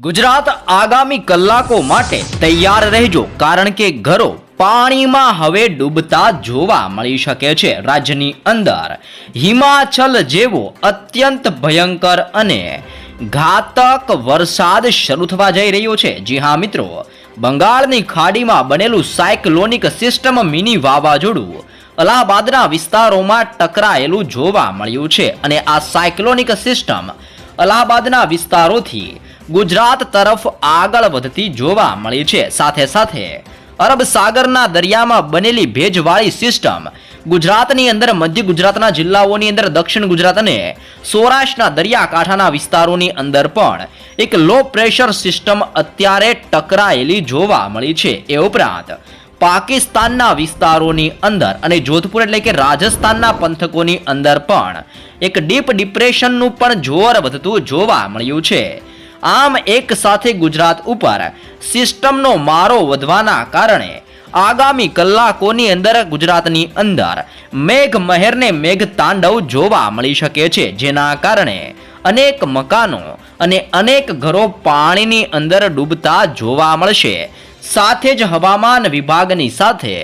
ગુજરાત આગામી કલાકો માટે તૈયાર રહેજો કારણ કે ઘરો પાણીમાં હવે ડૂબતા જોવા મળી શકે છે રાજ્યની અંદર. હિમાચલ જેવો અત્યંત ભયંકર અને ઘાતક વરસાદ શરૂ થવા જઈ રહ્યો છે. જી હા મિત્રો, બંગાળની ખાડીમાં બનેલું સાયક્લોનિક સિસ્ટમ મિની વાવાઝોડું અલ્હાબાદના વિસ્તારોમાં ટકરાયેલું જોવા મળ્યું છે અને આ સાયક્લોનિક સિસ્ટમ અલ્હાબાદના વિસ્તારોથી ગુજરાત તરફ આગળ વધતી જોવા મળી છે. સાથે સાથે અરબ સાગરના દરિયામાં બનેલી ભેજવાળી સિસ્ટમ ગુજરાતની અંદર મધ્ય ગુજરાતના જિલ્લાઓની અંદર, દક્ષિણ ગુજરાત અને સૌરાષ્ટ્રના દરિયાકાંઠાના વિસ્તારોની અંદર પણ એક લો પ્રેશર સિસ્ટમ અત્યારે ટકરાયેલી જોવા મળી છે. એ ઉપરાંત પાકિસ્તાનના વિસ્તારોની અંદર અને જોધપુર એટલે કે રાજસ્થાનના પંથકોની અંદર પણ એક ડીપ ડિપ્રેશનનું પણ જોર વધતું જોવા મળ્યું છે. આમ એક સાથે ગુજરાત ઉપર સિસ્ટમનો મારો વધવાના કારણે આગામી કલાકોની અંદર ગુજરાતની અંદર મેઘ મહેરને મેઘ તાંડવ જોવા મળી શકે છે, જેના કારણે અનેક મકાનો અને અનેક ઘરો પાણીની અંદર ડૂબતા જોવા મળશે. સાથે જ હવામાન વિભાગની સાથે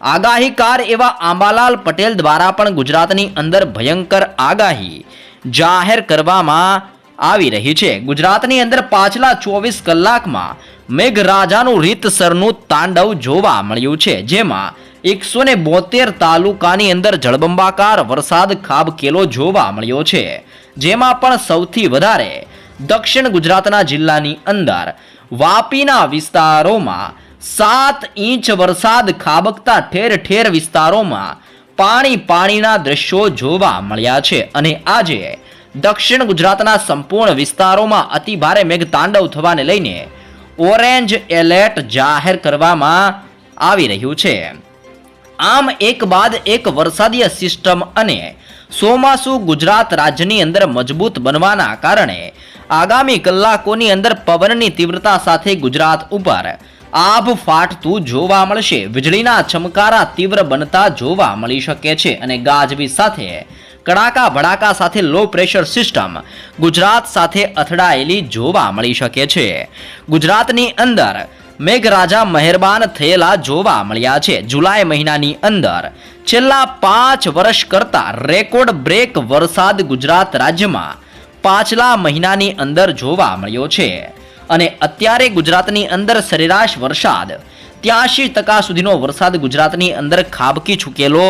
આગાહીકાર એવા આંબાલાલ પટેલ દ્વારા પણ ગુજરાતની અંદર ભયંકર આગાહી જાહેર કરવામાં આવી રહી છે. ગુજરાતની અંદર પાછલા ચોવીસ કલાકમાં મેઘરાજાનું રીતસરનું તાંડવ જોવા મળ્યું છે, જેમાં એકસો ને બોતેર તાલુકાની અંદર જળબંબાકાર વરસાદ ખાબકેલો જોવા મળ્યો છે. જેમાં પણ સૌથી વધારે દક્ષિણ ગુજરાતના જિલ્લાની અંદર વાપીના વિસ્તારોમાં સાત ઇંચ વરસાદ ખાબકતા ઠેર ઠેર વિસ્તારોમાં પાણી પાણીના દ્રશ્યો જોવા મળ્યા છે. અને આજે દક્ષિણ ગુજરાતના સંપૂર્ણ વિસ્તારોમાં અતિ ભારે મેઘતાંડવ થવાને લઈને ઓરેન્જ એલર્ટ જાહેર કરવામાં આવી રહ્યું છે. આમ એક બાદ એક વરસાદીય સિસ્ટમ અને ચોમાસુ ગુજરાત રાજ્યની અંદર મજબૂત બનવાના કારણે આગામી કલાકોની અંદર પવનની તીવ્રતા સાથે ગુજરાત ઉપર આભ ફાટતું જોવા મળશે. વીજળીના ચમકારા તીવ્ર બનતા જોવા મળી શકે છે અને ગાજવી સાથે કડાકા ભડાકા સાથે લો પ્રેશર સિસ્ટમ ગુજરાત સાથે અથડાયેલી જોવા મળી શકે છે. ગુજરાતની અંદર મેઘરાજા મહેરબાન થયેલા જોવા મળ્યા છે. જુલાઈ મહિનાની અંદર છેલ્લા પાંચ વર્ષ કરતા રેકોર્ડ બ્રેક વરસાદ ગુજરાત રાજ્યમાં પાછલા મહિનાની અંદર જોવા મળ્યો છે. અને અત્યારે ગુજરાતની અંદર સરેરાશ વરસાદ ત્યાંશી ટકા સુધીનો વરસાદ ગુજરાતની અંદર ખાબકી ચૂકેલો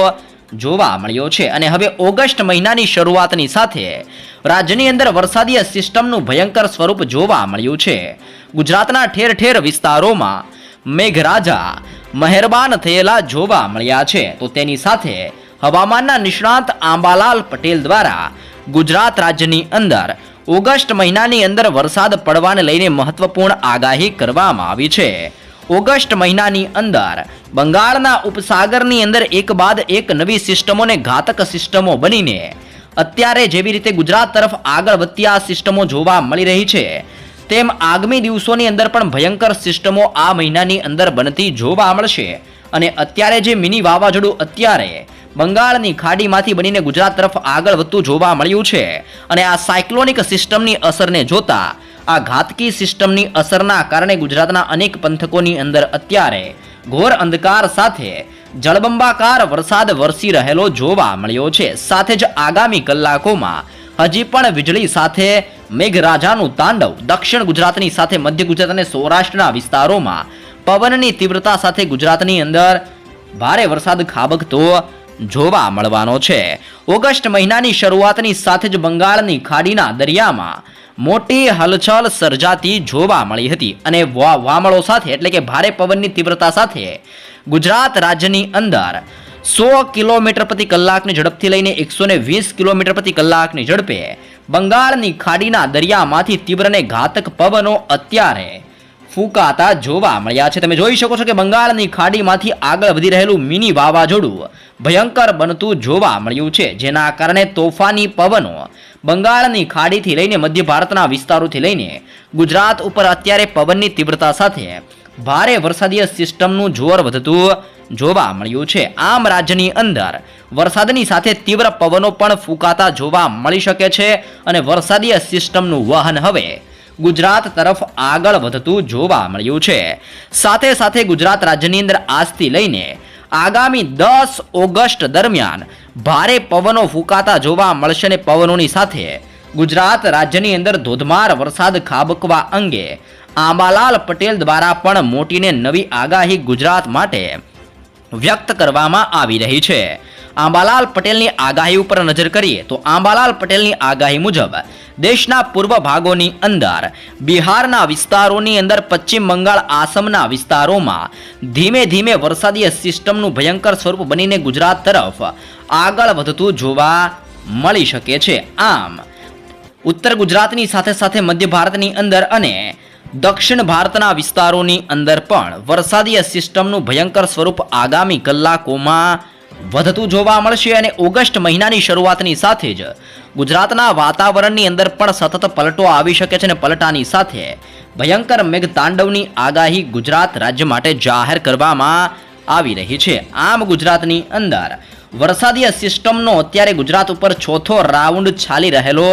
જોવા મળ્યો છે. અને હવે ઓગસ્ટ મહિનાની શરૂઆતની સાથે રાજ્યની અંદર વરસાદીય સિસ્ટમનું ભયંકર સ્વરૂપ જોવા મળ્યું છે. ગુજરાતના ઠેર ઠેર વિસ્તારોમાં મેઘરાજા મહેરબાન થયેલા જોવા મળ્યા છે. તો તેની સાથે હવામાનના નિષ્ણાંત આંબાલાલ પટેલ દ્વારા ગુજરાત રાજ્યની અંદર ઓગસ્ટ મહિનાની અંદર વરસાદ પડવાને લઈને મહત્વપૂર્ણ આગાહી કરવામાં આવી છે. ઓગસ્ટ મહિનાની અંદર બંગાળના ઉપસાગરની અંદર એક બાદ એક નવી સિસ્ટમોને ઘાતક સિસ્ટમો બનીને અત્યારે જેવી રીતે ગુજરાત તરફ આગળ વધતી આ સિસ્ટમો જોવા મળી રહી છે, તેમ આગામી દિવસોની અંદર પણ ભયંકર સિસ્ટમો આ મહિનાની અંદર બનતી જોવા મળશે. અને અત્યારે જે મિની વાવાઝોડું અત્યારે બંગાળની ખાડીમાંથી બનીને ગુજરાત તરફ આગળ વધતું જોવા મળ્યું છે. અને આ સાયક્લોનિક સિસ્ટમની અસરને જોતા, આ ઘાતકી સિસ્ટમની અસરના કારણે ગુજરાતના અનેક પંથકોની અંદર અત્યારે ઘોર અંધકાર સાથે જળબંબાકાર વરસાદ વરસી રહેલો જોવા મળ્યો છે. સાથે જ આગામી કલાકોમાં હજી પણ વીજળી સાથે મેઘરાજાનું તાંડવ, દક્ષિણ ગુજરાતની સાથે મધ્ય ગુજરાત અને સૌરાષ્ટ્રના વિસ્તારોમાં પવનની તીવ્રતા સાથે ગુજરાતની અંદર ભારે વરસાદ ખાબકતો જોવા મળવાનો છે. ઓગસ્ટ મહિનાની શરૂઆતની સાથે જ બંગાળની ખાડીના દરિયામાં મોટી હલચલ સર્જાતી જોવા મળી હતી અને વામળો સાથે એટલે કે ભારે પવનની તીવ્રતા સાથે ગુજરાત રાજ્યની અંદર સો કિલોમીટર પ્રતિ કલાકની ઝડપથી લઈને એકસો ને વીસ કિલોમીટર પ્રતિ કલાકની ઝડપે બંગાળની ખાડીના દરિયામાંથી તીવ્ર અને ઘાતક પવનો અત્યારે ફૂંકાતા જોવા મળ્યા છે. તમે જોઈ શકો છો કે બંગાળની ખાડીમાંથી આગળ વધી રહેલું મિની વાવાઝોડું ભયંકર બનતું જોવા મળ્યું છે. જેના કારણે તોફાની પવનો બંગાળની ખાડીથી લઈને મધ્ય ભારતના વિસ્તારોથી લઈને ગુજરાત ઉપર અત્યારે પવનની તીવ્રતા સાથે ભારે વરસાદીય સિસ્ટમનું જોર વધતું જોવા મળ્યું છે. આમ રાજ્યની અંદર વરસાદની સાથે તીવ્ર પવનો પણ ફૂંકાતા જોવા મળી શકે છે અને વરસાદીય સિસ્ટમનું વહન હવે ગુજરાત તરફ આગળ વધતું જોવા મળ્યું છે. સાથે સાથે ગુજરાત રાજ્યની અંદર આજથી લઈને આગામી દસ ઓગસ્ટ દરમિયાન ભારે પવનો ફૂંકાતા જોવા મળશે અને પવનોની સાથે ગુજરાત રાજ્યની અંદર ધોધમાર વરસાદ ખાબકવા અંગે આંબાલાલ પટેલ દ્વારા પણ મોટીને નવી આગાહી ગુજરાત માટે વ્યક્ત કરવામાં આવી રહી છે. આંબાલાલ પટેલની આગાહી ઉપર નજર કરીએ તો આંબાલાલ પટેલની આગાહી મુજબ દેશના પૂર્વ ભાગોની અંદર. બિહારના વિસ્તારોની અંદર પશ્ચિમ બંગાળ આસામના વિસ્તારોમાં ધીમે ધીમે વરસાદીય સિસ્ટમનું ભયંકર સ્વરૂપ બનીને ગુજરાત તરફ આગળ વધતું જોવા મળી શકે છે. આમ, ઉત્તર ગુજરાતની સાથે સાથે મધ્ય ભારતની અંદર અને દક્ષિણ ભારતના વિસ્તારોની અંદર પણ વરસાદીય સિસ્ટમનું ભયંકર સ્વરૂપ આગામી કલાકોમાં વધતું જોવા મળશે અને ઓગસ્ટ મહિનાની શરૂઆતની સાથે જ ગુજરાતના વાતાવરણની અંદર પણ સતત પલટો આવી શકે છે અને પલટાની સાથે ભયંકર મેઘતાંડવની આગાહી ગુજરાત રાજ્ય માટે જાહેર કરવામાં આવી રહી છે. આમ ગુજરાતની અંદર વરસાદીય સિસ્ટમનો અત્યારે ગુજરાત ઉપર ચોથો રાઉન્ડ ચાલી રહેલો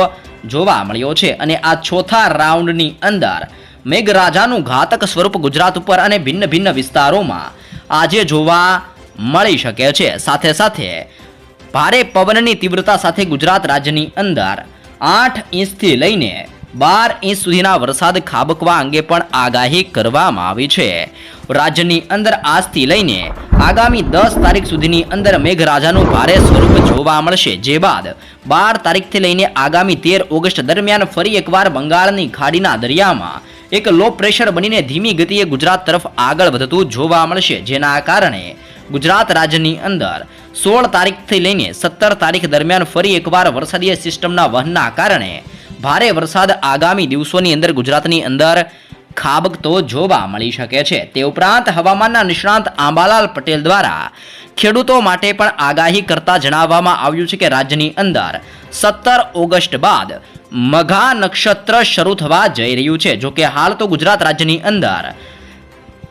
જોવા મળ્યો છે અને આ ચોથા રાઉન્ડની અંદર મેઘરાજાનું ઘાતક સ્વરૂપ ગુજરાત ઉપર અને ભિન્ન ભિન્ન વિસ્તારોમાં આજે જોવા મળી શકે છે. સાથે સાથે ભારે પવનની તીવ્રતા સાથે ગુજરાત રાજ્યની અંદર આઠ ઇંચથી લઈને બાર ઇંચ સુધીના વરસાદ ખાબકવા અંગે પણ આગાહી કરવામાં આવી છે. રાજ્યની અંદર આજથી લઈને આગામી દસ તારીખ સુધીની અંદર મેઘરાજાનું ભારે સ્વરૂપ જોવા મળશે. જે બાદ બાર તારીખથી લઈને આગામી તેર ઓગસ્ટ દરમિયાન ફરી એકવાર બંગાળની ખાડીના દરિયામાં એક લો પ્રેશર બનીને ધીમી ગતિએ ગુજરાત તરફ આગળ વધતું જોવા મળશે. જેના કારણે ગુજરાત રાજ્યની અંદર. સોળ તારીખથી લઈને સત્તર તારીખ દરમિયાન ફરી એકવાર વરસાદીય સિસ્ટમના વહનના કારણે ભારે વરસાદ આગામી દિવસોની અંદર ગુજરાતની અંદર ખાબકતો જોવા મળી શકે છે. તે ઉપરાંત હવામાનના નિષ્ણાંત આંબાલાલ પટેલ દ્વારા ખેડૂતો માટે પણ આગાહી કરતા જણાવવામાં આવ્યું છે કે રાજ્યની અંદર સત્તર ઓગસ્ટ બાદ મઘા નક્ષત્ર શરૂ થવા જઈ રહ્યું છે. જોકે હાલ તો ગુજરાત રાજ્યની અંદર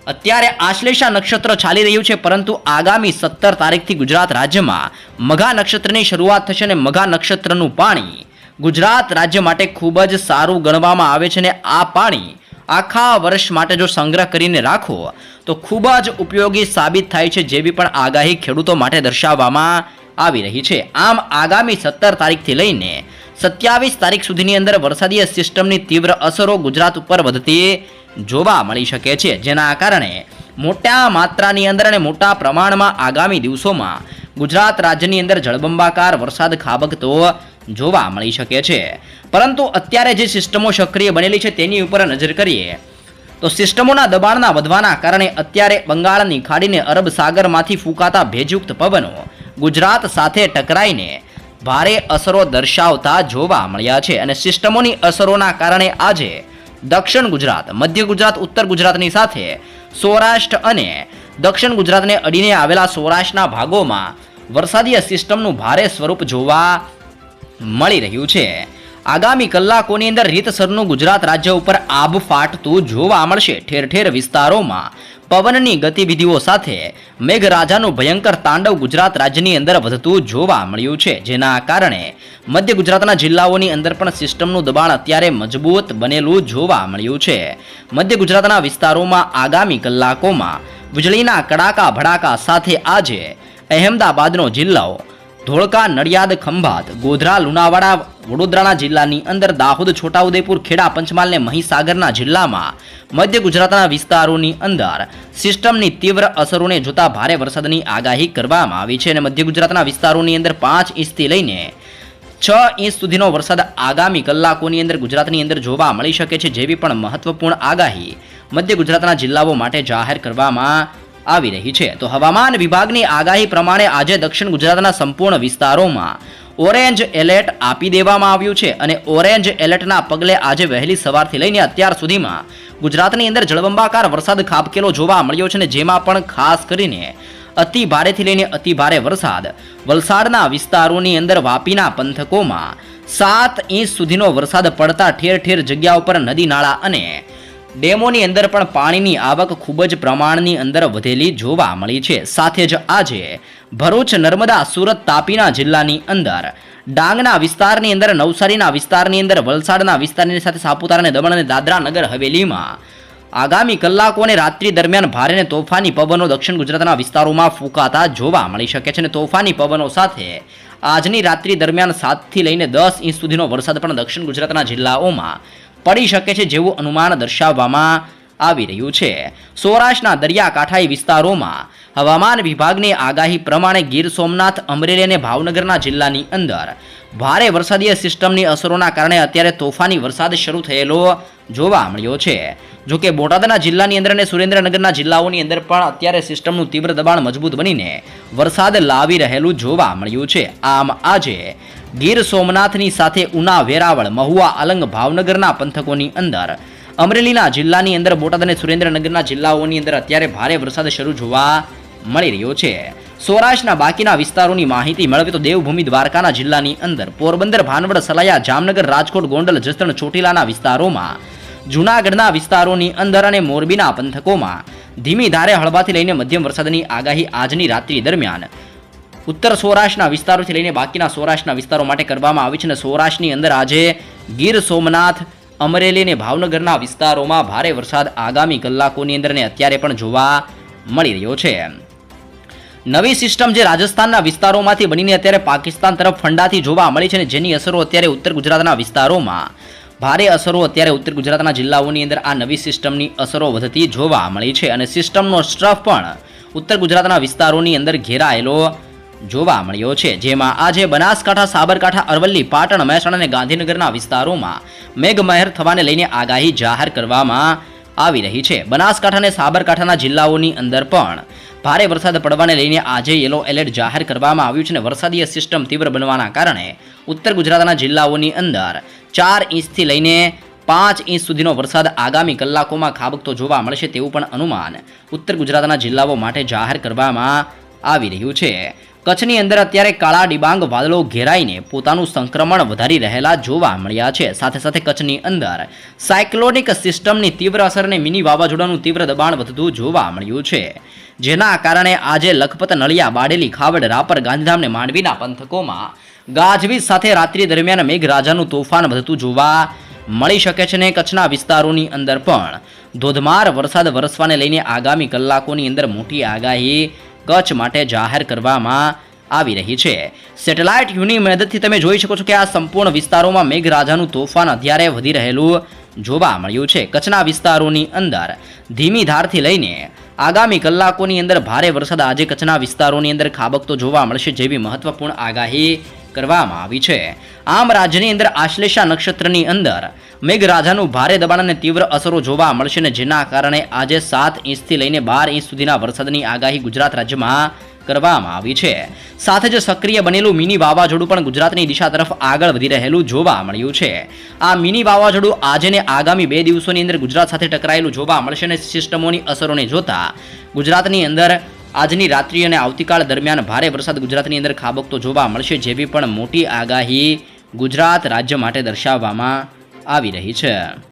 અત્યારે આશ્લેષા નક્ષત્ર ચાલી રહ્યું છે, પરંતુ આગામી સત્તર તારીખથી ગુજરાત રાજ્યમાં મઘા નક્ષત્રની શરૂઆત થશે અને મઘા નક્ષત્રનું પાણી ગુજરાત રાજ્ય માટે ખૂબ જ સારું ગણવામાં આવે છે અને આ પાણી આખા વર્ષ માટે જો સંગ્રહ કરીને રાખો, તો ખૂબ જ ઉપયોગી સાબિત થાય છે જેવી પણ આગાહી ખેડૂતો માટે દર્શાવવામાં આવી રહી છે. આમ આગામી સત્તર તારીખથી લઈને સત્યાવીસ તારીખ સુધીની અંદર વરસાદીય સિસ્ટમની તીવ્ર અસરો ગુજરાત ઉપર વધતી જોવા મળી શકે છે. જેના કારણે મોટા માત્રાની અંદર અને મોટા પ્રમાણમાં આગામી દિવસોમાં ગુજરાત રાજ્યની અંદર જળબંબાકાર વરસાદ ખાબકતો જોવા મળી શકે છે. પરંતુ અત્યારે જે સિસ્ટમો સક્રિય બનેલી છે તેની ઉપર નજર કરીએ તો સિસ્ટમોના દબાણના વધવાના કારણે અત્યારે બંગાળની ખાડીને અરબ સાગરમાંથી ફૂંકાતા ભેજયુક્ત પવનો ગુજરાત સાથે ટકરાઈને ભારે અસરો દર્શાવતા જોવા મળ્યા છે અને સિસ્ટમોની અસરોના કારણે આજે દક્ષિણ ગુજરાત, મધ્ય ગુજરાત, ઉત્તર ગુજરાતની સાથે સૌરાષ્ટ્ર અને દક્ષિણ ગુજરાતને અડીને આવેલા સૌરાષ્ટ્રના ભાગોમાં વરસાદીય સિસ્ટમનું ભારે સ્વરૂપ જોવા મળી રહ્યું છે. આગામી કલાકોની અંદર રીતસરનું ગુજરાત રાજ્ય ઉપર આબ ફાટતું જોવા મળશે. ઠેર ઠેર વિસ્તારોમાં પવનની ગતિવિધિઓ સાથે મેઘરાજાનું ભયંકર તાંડવ ગુજરાત રાજ્યની અંદર વધતું જોવા મળ્યું છે. જેના કારણે મધ્ય ગુજરાતના જિલ્લાઓની અંદર પણ સિસ્ટમનું દબાણ અત્યારે મજબૂત બનેલું જોવા મળ્યું છે. મધ્ય ગુજરાતના વિસ્તારોમાં આગામી કલાકોમાં વીજળીના કડાકા ભડાકા સાથે આજે અહેમદાબાદનો જિલ્લો ધોળકા, નડિયાદ, ખંભાત, ગોધરા, લુણાવાડા, વડોદરાના જિલ્લાની અંદર દાહોદ, છોટાઉદેપુર, ખેડા પંચમહાલ ને મહીસાગરના જિલ્લામાં મધ્ય ગુજરાતના વિસ્તારોની અંદર સિસ્ટમની તીવ્ર અસરોને જોતા ભારે વરસાદની આગાહી કરવામાં આવી છે અને મધ્ય ગુજરાતના વિસ્તારોની અંદર પાંચ ઇંચથી લઈને છ ઇંચ સુધીનો વરસાદ આગામી કલાકોની અંદર ગુજરાતની અંદર જોવા મળી શકે છે જેવી પણ મહત્વપૂર્ણ આગાહી મધ્ય ગુજરાતના જિલ્લાઓ માટે જાહેર કરવામાં આવી રહી છે. તો હવામાન વિભાગની આગાહી પ્રમાણે આજે દક્ષિણ ગુજરાતના સંપૂર્ણ વિસ્તારોમાં ઓરેન્જ એલર્ટ આપી દેવામાં આવ્યું છે અને ઓરેન્જ એલર્ટના પગલે આજે વહેલી સવારથી લઈને અત્યાર સુધીમાં ગુજરાતની અંદર જળબંબાકાર વરસાદ ખાબકેલો જોવા મળ્યો છે અને જેમાં પણ ખાસ કરીને અતિ ભારેથી લઈને અતિ ભારે વરસાદ. વલસાડના વિસ્તારોની અંદર વાપીના પંથકોમાં સાત ઇંચ સુધીનો વરસાદ પડતા ઠેર ઠેર જગ્યા ઉપર નદી નાળા અને ડેમોની અંદર પણ પાણીની આવક ખૂબ જ પ્રમાણની અંદર વધેલી જોવા મળી છે. સાથે જ આજે ભરૂચ, નર્મદા, સુરત, તાપીના જિલ્લાની અંદર ડાંગના વિસ્તારની અંદર, નવસારીના વિસ્તારની અંદર, વલસાડના વિસ્તારની સાથે સાપુતારા અને દમણ અને દાદરા નગર હવેલીમાં આગામી કલાકો અને રાત્રિ દરમિયાન ભારે અને તોફાની પવનો દક્ષિણ ગુજરાતના વિસ્તારોમાં ફૂંકાતા જોવા મળી શકે છે અને તોફાની પવનો સાથે આજની રાત્રિ દરમિયાન સાતથી લઈને દસ ઇંચ સુધીનો વરસાદ પણ દક્ષિણ ગુજરાતના જિલ્લાઓમાં પડી શકે છે જેવું અનુમાન દર્શાવવામાં આવી રહ્યું છે. સૌરાષ્ટ્રના દરિયાકાંઠાઈ વિસ્તારોમાં હવામાન વિભાગની આગાહી પ્રમાણે ગીર સોમનાથ, અમરેલી અને ભાવનગરના જિલ્લાની અંદર ભારે વરસાદીય સિસ્ટમની અસરોના કારણે અત્યારે તોફાની વરસાદ શરૂ થયેલો જોવા મળ્યો છે. જો કે બોટાદના જિલ્લાની અંદર અને સુરેન્દ્રનગરના જિલ્લાઓની અંદર પણ અત્યારે સિસ્ટમનું તીવ્ર દબાણ મજબૂત બનીને વરસાદ લાવી રહેલું જોવા મળ્યું છે. આમ આજે ગીર સોમનાથની સાથે ઉના, વેરાવળ, મહુવા, અલંગ, ભાવનગરના પંથકોની અંદર. અમરેલીના જિલ્લાની અંદર બોટાદ અને સુરેન્દ્રનગરના જિલ્લાઓની અંદર અત્યારે ભારે વરસાદ શરૂ જોવા મળી રહ્યો છે. સૌરાષ્ટ્રના બાકીના વિસ્તારોની માહિતી મેળવે તો દેવભૂમિ દ્વારકાના જિલ્લાની અંદર. પોરબંદર, ભાનવડ, સલાયા, જામનગર, રાજકોટ, ગોંડલ, જસદણ, ચોટીલાના વિસ્તારોમાં. જૂનાગઢના વિસ્તારોની અંદર અને મોરબીના પંથકોમાં. ધીમી ધારે હળવાથી લઈને મધ્યમ વરસાદની આગાહી આજની રાત્રિ દરમિયાન. ઉત્તર સૌરાષ્ટ્રના વિસ્તારોથી લઈને બાકીના સૌરાષ્ટ્રના વિસ્તારો માટે કરવામાં આવી છે અને સૌરાષ્ટ્રની અંદર આજે ગીર સોમનાથ, અમરેલી અને ભાવનગરના વિસ્તારોમાં ભારે વરસાદ આગામી કલાકોની અંદર અને અત્યારે પણ જોવા મળી રહ્યો છે. નવી સિસ્ટમ જે રાજસ્થાનના વિસ્તારોમાંથી બનીને અત્યારે પાકિસ્તાન તરફ ફંડાથી જોવા મળી છે અને જેની અસરો અત્યારે ઉત્તર ગુજરાતના વિસ્તારોમાં ભારે અસરો અત્યારે ઉત્તર ગુજરાતના જિલ્લાઓની અંદર આ નવી સિસ્ટમની અસરો વધતી જોવા મળી છે અને સિસ્ટમનો સ્ટ્રફ પણ ઉત્તર ગુજરાતના વિસ્તારોની અંદર ઘેરાયેલો જોવા મળ્યો છે, જેમાં આજે બનાસકાંઠા, સાબરકાંઠા, અરવલ્લી, પાટણ, મહેસાણા અને ગાંધીનગરના વિસ્તારોમાં મેઘમહેર થવાને લઈને આગાહી જાહેર કરવામાં આવી રહી છે. બનાસકાંઠા અને સાબરકાંઠાના જિલ્લાઓની અંદર પણ ભારે વરસાદ પડવાને લઈને આજે યલો એલર્ટ જાહેર કરવામાં આવ્યું છે અને વરસાદીય સિસ્ટમ તીવ્ર બનવાના કારણે ઉત્તર ગુજરાતના જિલ્લાઓની અંદર ચાર ઇંચથી લઈને પાંચ ઇંચ સુધીનો વરસાદ આગામી કલાકોમાં ખાબકતો જોવા મળશે તેવું પણ અનુમાન ઉત્તર ગુજરાતના જિલ્લાઓ માટે જાહેર કરવામાં આવી રહ્યું છે. કચ્છની અંદર અત્યારે કાળા ડિબાંગ વાદળો ઘેરાઈને પોતાનું સંક્રમણ વધારી રહેલા જોવા મળ્યા છે. સાથે સાથે કચ્છની અંદર સાયક્લોનિક સિસ્ટમની તીવ્ર અસરને મિની વાવાઝોડાનું તીવ્ર દબાણ વધતું જોવા મળ્યું છે. જેના કારણે આજે લખપત નળિયા બાડેલી ખાવડ રાપર ગાંધીધામને માંડવીના પંથકોમાં ગાજવીજ સાથે રાત્રિ દરમિયાન મેઘરાજાનું તોફાન વધતું જોવા મળી શકે છે ને કચ્છના વિસ્તારોની અંદર પણ ધોધમાર વરસાદ વરસવાને લઈને આગામી કલાકોની અંદર મોટી આગાહી કચ્છ માટે જાહેર કરવામાં આવી રહી છે. સેટેલાઇટ યુની મદદથી તમે જોઈ શકો છો કે આ સંપૂર્ણ વિસ્તારોમાં મેઘરાજાનું તોફાન અત્યારે વધી રહેલું જોવા મળ્યું છે. કચ્છના વિસ્તારોની અંદર ધીમી ધારથી લઈને આગામી કલાકોની અંદર ભારે વરસાદ આજે કચ્છના વિસ્તારોની અંદર ખાબકતો જોવા મળશે જેવી મહત્વપૂર્ણ આગાહી કરવામાં આવી છે. આમ રાજ્યની અંદર આશ્લેષા નક્ષત્રની અંદર મેઘરાજાનું ભારે દબાણ અને તીવ્ર અસરો જોવા મળશે ને જેના કારણે આજે સાત ઇંચથી લઈને બાર ઇંચ સુધીના વરસાદની આગાહી ગુજરાત રાજ્યમાં કરવામાં આવી છે. સાથે જ સક્રિય બનેલું મિની વાવાઝોડું પણ ગુજરાતની દિશા તરફ આગળ વધી રહેલું જોવા મળ્યું છે. આ મિની વાવાઝોડું આજે ને આગામી બે દિવસોની અંદર ગુજરાત સાથે ટકરાયેલું જોવા મળશે અને સિસ્ટમોની અસરોને જોતા ગુજરાતની અંદર આજની રાત્રિ અને આવતીકાલ દરમિયાન ભારે વરસાદ ગુજરાતની અંદર ખાબકતો જોવા મળશે, જેવી પણ મોટી આગાહી ગુજરાત રાજ્ય માટે દર્શાવવામાં આવી રહી છે.